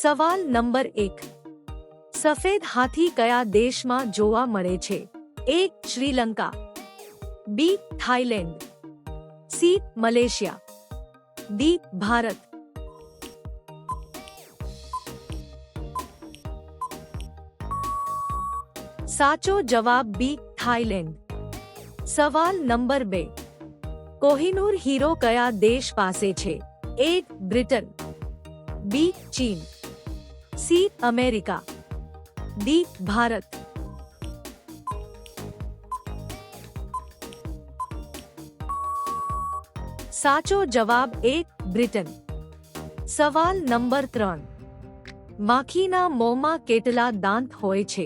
सवाल नंबर 1 सफेद हाथी કયા દેશમાં જોવા મળે છે A Sri Lanka B Thailand C Malaysia D Bharat સાચો જવાબ B થાઈલેન્ડ સવાલ નંબર 2 કોહીનૂર હીરો કયા દેશ પાસે છે A બ્રિટન B ચીન सी अमेरिका डी भारत साचो जवाब एक ब्रिटेन सवाल नंबर त्रन माखीना मोमा केटला दांत होए छे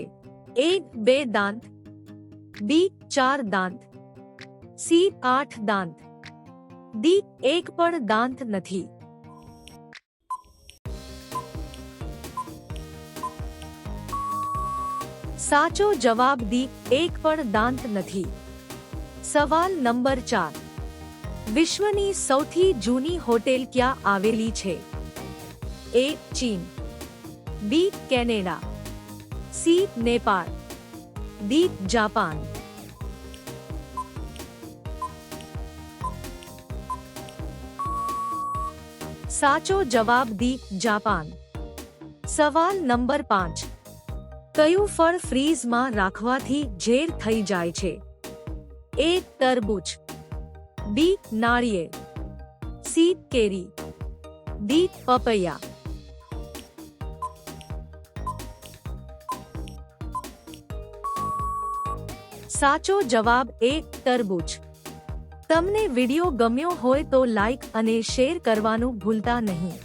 एक बे दांत बी चार दांत सी आठ दांत डी एक पण दांत नथी સાચો જવાબ દી એક પણ દાંત નથી સવાલ નંબર ચાર વિશ્વની સૌથી જૂની હોટેલ ક્યાં આવેલી છે એ ચીન B Canada C Nepal D Japan સાચો જવાબ દી જાપાન સવાલ નંબર પાંચ કયો ફોર ફ્રીઝ માં રાખવા થી જેર થઈ જાય છે એ તરબૂચ બી નાળિયેડ સી કેરી ડી પપયા સાચો જવાબ એ તરબૂચ તમને વિડિયો ગમ્યો હોય તો લાઈક અને શેર કરવાનું ભૂલતા નહીં